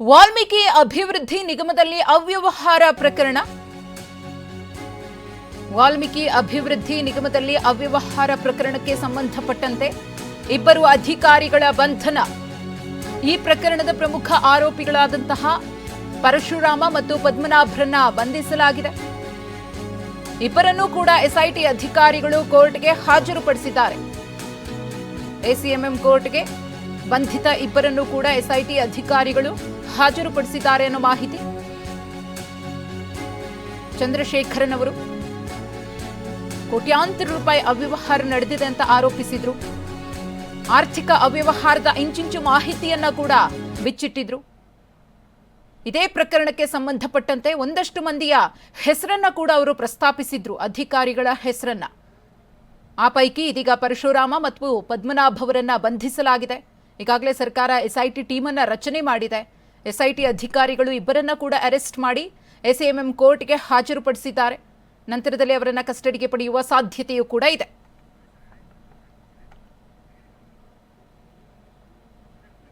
ವಾಲ್ಮೀಕಿ ಅಭಿವೃದ್ಧಿ ನಿಗಮದಲ್ಲಿ ಅವ್ಯವಹಾರ ಪ್ರಕರಣ. ವಾಲ್ಮೀಕಿ ಅಭಿವೃದ್ಧಿ ನಿಗಮದಲ್ಲಿ ಅವ್ಯವಹಾರ ಪ್ರಕರಣಕ್ಕೆ ಸಂಬಂಧಪಟ್ಟಂತೆ ಇಬ್ಬರು ಅಧಿಕಾರಿಗಳ ಬಂಧನ. ಈ ಪ್ರಕರಣದ ಪ್ರಮುಖ ಆರೋಪಿಗಳಾದಂತಹ ಪರಶುರಾಮ ಮತ್ತು ಪದ್ಮನಾಭರನ್ನ ಬಂಧಿಸಲಾಗಿದೆ. ಇಬ್ಬರನ್ನೂ ಕೂಡ ಎಸ್ಐಟಿ ಅಧಿಕಾರಿಗಳು ಕೋರ್ಟ್ಗೆ ಹಾಜರುಪಡಿಸಿದ್ದಾರೆ. ಎಸಿಎಂಎಂ ಕೋರ್ಟ್ಗೆ ಬಂಧಿತ ಇಬ್ಬರನ್ನು ಕೂಡ ಎಸ್ಐಟಿ ಅಧಿಕಾರಿಗಳು ಹಾಜರುಪಡಿಸಿದ್ದಾರೆ ಅನ್ನೋ ಮಾಹಿತಿ. ಚಂದ್ರಶೇಖರನ್ ಅವರು ಕೋಟ್ಯಾಂತರ ರೂಪಾಯಿ ಅವ್ಯವಹಾರ ನಡೆದಿದೆ ಅಂತ ಆರೋಪಿಸಿದ್ರು. ಆರ್ಥಿಕ ಅವ್ಯವಹಾರದ ಇಂಚಿಂಚು ಮಾಹಿತಿಯನ್ನ ಕೂಡ ಬಿಚ್ಚಿಟ್ಟಿದ್ರು. ಇದೇ ಪ್ರಕರಣಕ್ಕೆ ಸಂಬಂಧಪಟ್ಟಂತೆ ಒಂದಷ್ಟು ಮಂದಿಯ ಹೆಸರನ್ನ ಕೂಡ ಅವರು ಪ್ರಸ್ತಾಪಿಸಿದ್ರು, ಅಧಿಕಾರಿಗಳ ಹೆಸರನ್ನ. ಆ ಪೈಕಿ ಇದೀಗ ಪರಶುರಾಮ ಮತ್ತು ಪದ್ಮನಾಭ್ ಅವರನ್ನ ಬಂಧಿಸಲಾಗಿದೆ. ಈಗಾಗಲೇ ಸರ್ಕಾರ ಎಸ್ಐಟಿ ಟೀಮನ್ನು ರಚನೆ ಮಾಡಿದೆ. ಎಸ್ಐಟಿ ಅಧಿಕಾರಿಗಳು ಇಬ್ಬರನ್ನ ಕೂಡ ಅರೆಸ್ಟ್ ಮಾಡಿ ಎಸ್ಎಂಎಂ ಕೋರ್ಟ್ಗೆ ಹಾಜರುಪಡಿಸಿದ್ದಾರೆ. ನಂತರದಲ್ಲಿ ಅವರನ್ನು ಕಸ್ಟಡಿಗೆ ಪಡೆಯುವ ಸಾಧ್ಯತೆಯೂ ಕೂಡ ಇದೆ.